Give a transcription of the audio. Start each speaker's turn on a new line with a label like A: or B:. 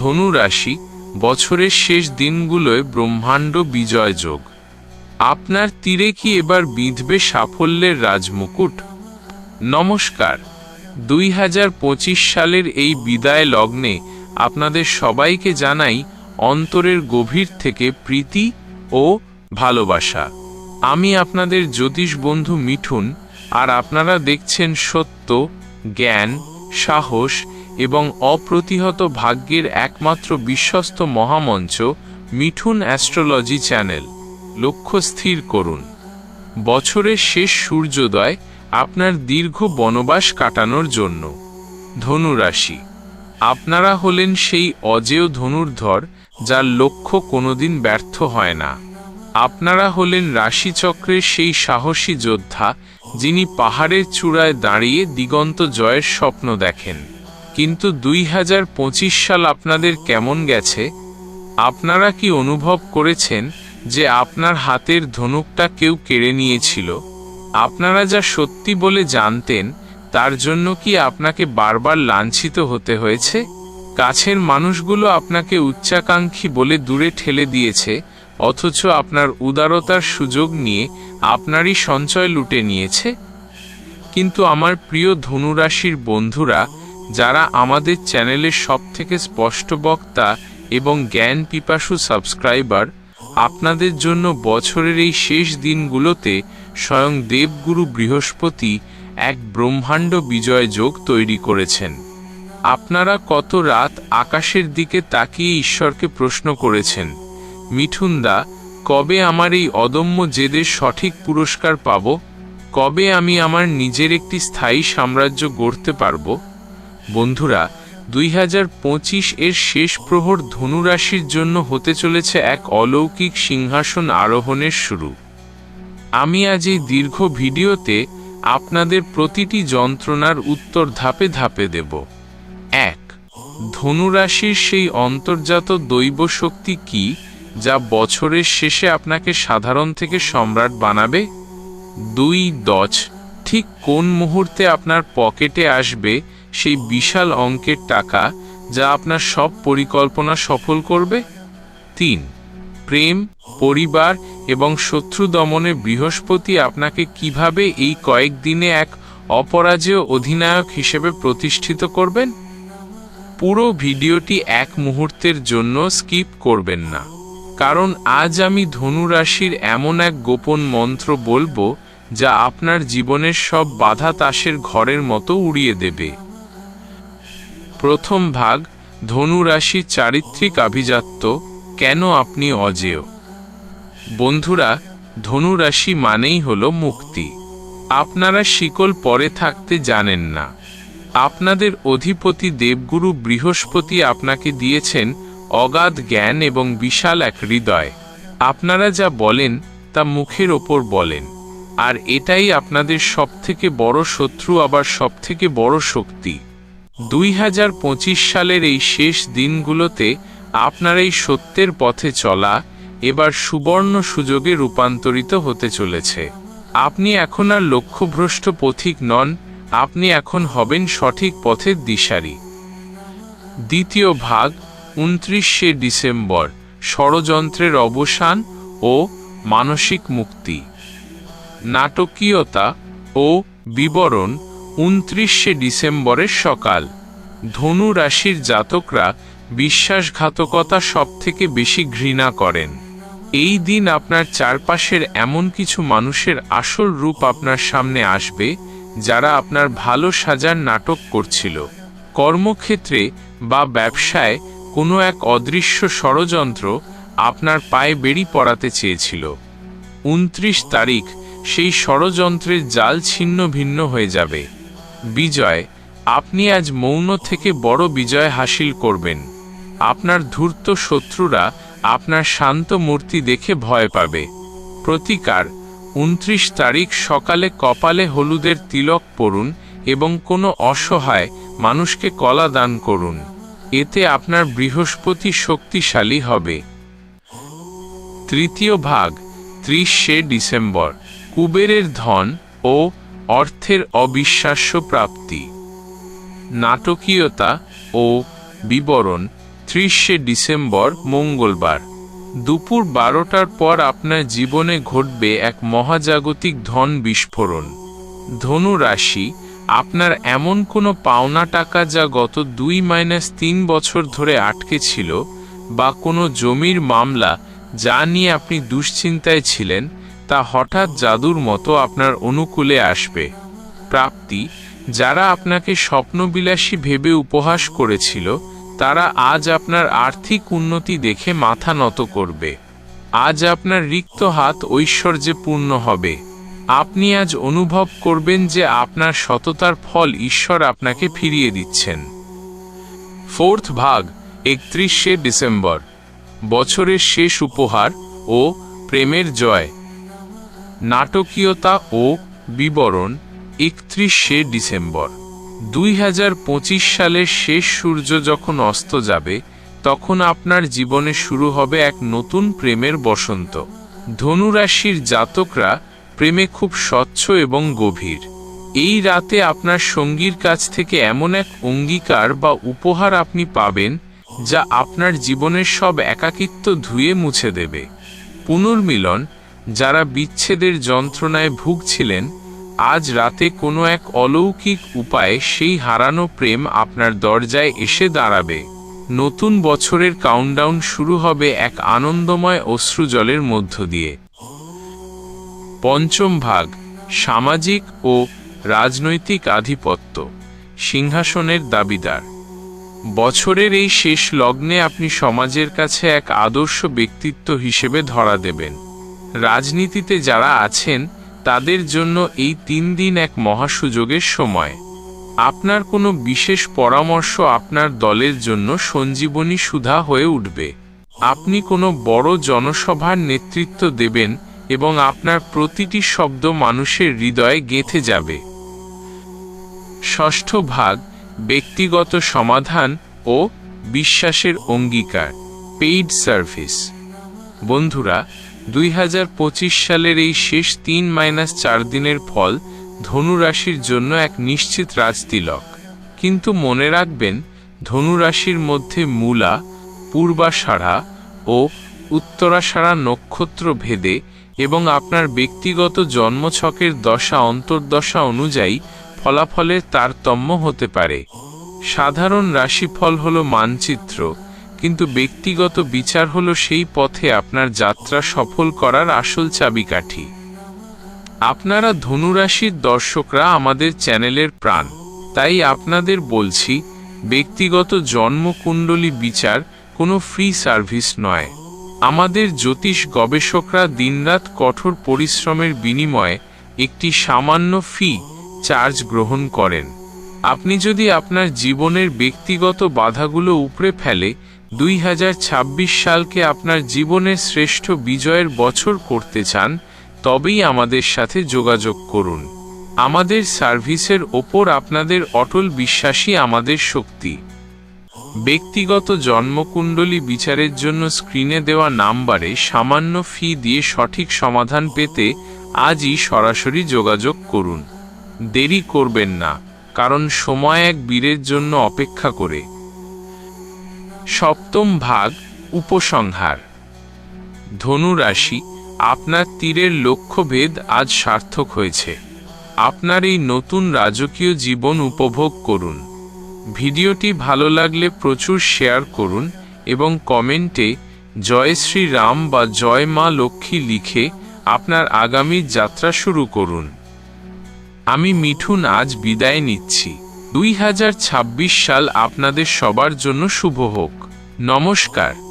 A: ধনু রাশি, বছরের শেষ দিনগুলোয় ব্রহ্মাণ্ড বিজয় যোগ। আপনার তীরে কি এবার বিঁধবে সাফল্যের রাজমুকুট? নমস্কার। দুই হাজার পঁচিশ সালের এই বিদায় লগ্নে আপনাদের সবাইকে জানাই অন্তরের গভীর থেকে প্রীতি ও ভালোবাসা। আমি আপনাদের জ্যোতিষ বন্ধু মিঠুন, আর আপনারা দেখছেন সত্য, জ্ঞান, সাহস এবং অপ্রতিহত ভাগ্যের একমাত্র বিশ্বস্ত মহামঞ্চ মিঠুন অ্যাস্ট্রোলজি চ্যানেল। লক্ষ্য স্থির করুন। বছরের শেষ সূর্যোদয় আপনার দীর্ঘ বনবাস কাটানোর জন্য। ধনুরাশি। আপনারা হলেন সেই অজেয় ধনুর্ধর যার লক্ষ্য কোনোদিন ব্যর্থ হয় না। আপনারা হলেন রাশিচক্রের সেই সাহসী যোদ্ধা যিনি পাহাড়ের চূড়ায় দাঁড়িয়ে দিগন্ত জয়ের স্বপ্ন দেখেন। কিন্তু দুই হাজার পঁচিশ সাল আপনাদের কেমন গেছে? আপনারা কি অনুভব করেছেন যে আপনার হাতের ধনুকটা কেউ কেড়ে নিয়েছিল? আপনারা যা সত্যি বলে জানতেন, তার জন্য কি আপনাকে বারবার লাঞ্ছিত হতে হয়েছে? কাছের মানুষগুলো আপনাকে উচ্চাকাঙ্ক্ষী বলে দূরে ঠেলে দিয়েছে, অথচ আপনার উদারতার সুযোগ নিয়ে আপনারই সঞ্চয় লুটে নিয়েছে? কিন্তু আমার প্রিয় ধনুরাশির বন্ধুরা যারা আমাদের চ্যানেলের সবথেকে স্পষ্ট বক্তা এবং জ্ঞান পিপাসু সাবস্ক্রাইবার, আপনাদের জন্য বছরের এই শেষ দিনগুলোতে স্বয়ং দেবগুরু বৃহস্পতি এক ব্রহ্মাণ্ড বিজয় যোগ তৈরি করেছেন। আপনারা কত রাত আকাশের দিকে তাকিয়ে ঈশ্বরকে প্রশ্ন করেছেন, মিঠুনদা, কবে আমার এই অদম্য জেদের সঠিক পুরস্কার পাব? কবে আমি আমার নিজের একটি স্থায়ী সাম্রাজ্য গড়তে পারব? বন্ধুরা, দুই হাজার পঁচিশ এর শেষ প্রহর ধনুরাশির জন্য হতে চলেছে এক অলৌকিক সিংহাসন আরোহণের শুরু। আমি আজ এই দীর্ঘ ভিডিওতে আপনাদের প্রতিটি যন্ত্রণার উত্তর ধাপে ধাপে দেব। এক, ধনুরাশির সেই অন্তর্জাত দৈব শক্তি কি যা বছরের শেষে আপনাকে সাধারণ থেকে সম্রাট বানাবে? দুই দচ ঠিক কোন মুহূর্তে আপনার পকেটে আসবে সেই বিশাল অঙ্কের টাকা যা আপনার সব পরিকল্পনা সফল করবে? তিন, প্রেম, পরিবার এবং শত্রু দমনে বৃহস্পতি আপনাকে কীভাবে এই কয়েকদিনে এক অপরাজেয় অধিনায়ক হিসেবে প্রতিষ্ঠিত করবেন? পুরো ভিডিওটি এক মুহূর্তের জন্য স্কিপ করবেন না। কারণ আজ আমি ধনুরাশির এমন এক গোপন মন্ত্র বলব যা আপনার জীবনের সব বাধা তাসের ঘরের মতো উড়িয়ে দেবে। প্রথম ভাগ ধনুরাশি চারিত্রিক আভিজাত্য, কেন আপনি অজেয়? বন্ধুরা, ধনুরাশি মানেই হলো মুক্তি। আপনারা শিকল পরে থাকতে জানেন না। আপনাদের অধিপতি দেবগুরু বৃহস্পতি আপনাকে দিয়েছেন অগাধ জ্ঞান এবং বিশাল এক হৃদয়। আপনারা যা বলেন, তা মুখের ওপর বলেন। আর এটাই আপনাদের সবথেকে বড় শত্রু আবার সবথেকে বড় শক্তি। দুই হাজার পঁচিশ সালের এই শেষ দিনগুলোতে আপনার এই সত্যের পথে চলা এবার সুবর্ণ সুযোগে রূপান্তরিত হতে চলেছে। আপনি এখন আর লক্ষ্যভ্রষ্ট পথিক নন, আপনি এখন হবেন সঠিক পথের দিশারি। দ্বিতীয় ভাগ, উনত্রিশে ডিসেম্বর, ষড়যন্ত্রের অবসান ও মানসিক মুক্তি। নাটকীয়তা ও বিবরণ উনত্রিশে ডিসেম্বরের সকাল। ধনু রাশির জাতকরা বিশ্বাসঘাতকতা সবথেকে বেশি ঘৃণা করেন। এই দিন আপনার চারপাশের এমন কিছু মানুষের আসল রূপ আপনার সামনে আসবে, যারা আপনার ভালো সাজার নাটক করছিল। কর্মক্ষেত্রে বা ব্যবসায় কোনো এক অদৃশ্য ষড়যন্ত্র আপনার পায়ে বেড়ি পড়াতে চেয়েছিল। উনত্রিশ তারিখ সেই ষড়যন্ত্রের জাল ছিন্ন ভিন্ন হয়ে যাবে। বিজয়, আপনি আজ মৌন থেকে বড় বিজয় হাসিল করবেন। আপনার ধূর্ত শত্রুরা আপনার শান্ত মূর্তি দেখে ভয় পাবে। প্রতিকার, উনত্রিশ তারিখ সকালে কপালে হলুদের তিলক পরুন এবং কোনো অসহায় মানুষকে কলা দান করুন। এতে আপনার বৃহস্পতি শক্তিশালী হবে। তৃতীয় ভাগ, ত্রিশে ডিসেম্বর, কুবেরের ধন ও অর্থের অবিশ্বাস্য প্রাপ্তি। নাটকীয়তা ও বিবরণ, ত্রিশে ডিসেম্বর, মঙ্গলবার। দুপুর বারোটার পর আপনার জীবনে ঘটবে এক মহাজাগতিক ধন বিস্ফোরণ। ধনু রাশি, আপনার এমন কোনো পাওনা টাকা যা গত দুই মাইনাস তিন বছর ধরে আটকে ছিল বা কোনো জমির মামলা যা নিয়ে আপনি দুশ্চিন্তায় ছিলেন তা হঠাৎ জাদুর মতো আপনার অনুকূলে আসবে। প্রাপ্তি, যারা আপনাকে স্বপ্নবিলাসী ভেবে উপহাস করেছিল, তারা আজ আপনার আর্থিক উন্নতি দেখে মাথা নত করবে। আজ আপনার রিক্ত হাত ঐশ্বর্যে পূর্ণ হবে। আপনি আজ অনুভব করবেন যে আপনার সততার ফল ঈশ্বর আপনাকে ফিরিয়ে দিচ্ছেন। ফোর্থ ভাগ, একত্রিশে ডিসেম্বর। বছরের শেষ উপহার ও প্রেমের জয়। নাটকীয়তা ও বিবরণ একত্রিশে ডিসেম্বর। দুই হাজার পঁচিশ সালের শেষ সূর্য যখন অস্ত যাবে, তখন আপনার জীবনে শুরু হবে এক নতুন প্রেমের বসন্ত। ধনুরাশির জাতকরা প্রেমে খুব স্বচ্ছ এবং গভীর। এই রাতে আপনার সঙ্গীর কাছ থেকে এমন এক অঙ্গীকার বা উপহার আপনি পাবেন, যা আপনার জীবনের সব একাকিত্ব ধুয়ে মুছে দেবে। পুনর্মিলন যারা বিচ্ছেদের যন্ত্রণায় ভুগছিলেন, আজ রাতে কোনো এক অলৌকিক উপায়ে সেই হারানো প্রেম আপনার দরজায় এসে দাঁড়াবে। নতুন বছরের কাউন্টডাউন শুরু হবে এক আনন্দময় অশ্রুজলের মধ্য দিয়ে। পঞ্চম ভাগ, সামাজিক ও রাজনৈতিক আধিপত্য, সিংহাসনের দাবিদার। বছরের এই শেষ লগ্নে আপনি সমাজের কাছে এক আদর্শ ব্যক্তিত্ব হিসেবে ধরা দেবেন। রাজনীতিতে যারা আছেন, তাদের জন্য এই তিন দিন এক মহাসুযোগের সময়। আপনার কোনো বিশেষ পরামর্শ আপনার দলের জন্য সঞ্জীবনী সুধা হয়ে উঠবে। আপনি কোনো বড় জনসভার নেতৃত্ব দেবেন এবং আপনার প্রতিটি শব্দ মানুষের হৃদয়ে গেঁথে যাবে। ষষ্ঠ ভাগ, ব্যক্তিগত সমাধান ও বিশ্বাসের অঙ্গীকার পেইড সার্ভিস বন্ধুরা দুই হাজার পঁচিশ সালের এই শেষ তিন মাইনাস চার দিনের ফল ধনুরাশির জন্য এক নিশ্চিত রাজতিলক কিন্তু মনে রাখবেন, ধনুরাশির মধ্যে মূলা, পূর্বাষাঢ়া ও উত্তরাষাঢ়া নক্ষত্র ভেদে এবং আপনার ব্যক্তিগত জন্মছকের দশা অন্তর্দশা অনুযায়ী ফলাফলের তারতম্য হতে পারে। সাধারণ রাশিফল হল মানচিত্র। কিন্তু ব্যক্তিগত বিচার হলো সেই পথে আপনার যাত্রা সফল করার আসল চাবিকাঠি। আপনারা ধনুরাশির দর্শকরা আমাদের চ্যানেলের প্রাণ। তাই আপনাদের বলছি, ব্যক্তিগত জন্মকুণ্ডলী বিচার কোনো ফ্রি সার্ভিস নয়। আমাদের জ্যোতিষ গবেষকরা দিনরাত কঠোর পরিশ্রমের বিনিময়ে একটি সামান্য ফি চার্জ গ্রহণ করেন। আপনি যদি আপনার জীবনের ব্যক্তিগত বাধাগুলো উপড়ে ফেলে দুই হাজার ছাব্বিশ সালকে আপনার জীবনের শ্রেষ্ঠ বিজয়ের বছর করতে চান, তবেই আমাদের সাথে যোগাযোগ করুন। আমাদের সার্ভিসের ওপর আপনাদের অটল বিশ্বাসই আমাদের শক্তি। ব্যক্তিগত জন্মকুণ্ডলী বিচারের জন্য স্ক্রিনে দেওয়া নাম্বারে সামান্য ফি দিয়ে সঠিক সমাধান পেতে আজই সরাসরি যোগাযোগ করুন। দেরি করবেন না, কারণ সময় এক বীরের জন্য অপেক্ষা করে। সপ্তম ভাগ উপসংহার। ধনু রাশি আপনার তীরের লক্ষ্যভেদ আজ সার্থক হয়েছে। আপনার এই নতুন রাজকীয় জীবন উপভোগ করুন। ভিডিওটি ভালো লাগলে প্রচুর শেয়ার করুন এবং কমেন্টে জয় শ্রী রাম বা জয় মা লক্ষ্মী লিখে আপনার আগামী যাত্রা শুরু করুন। আমি মিঠুন আজ বিদায় নিচ্ছি। দুই হাজার ছাব্বিশ সাল আপনাদের সবার জন্য শুভ হোক। নমস্কার।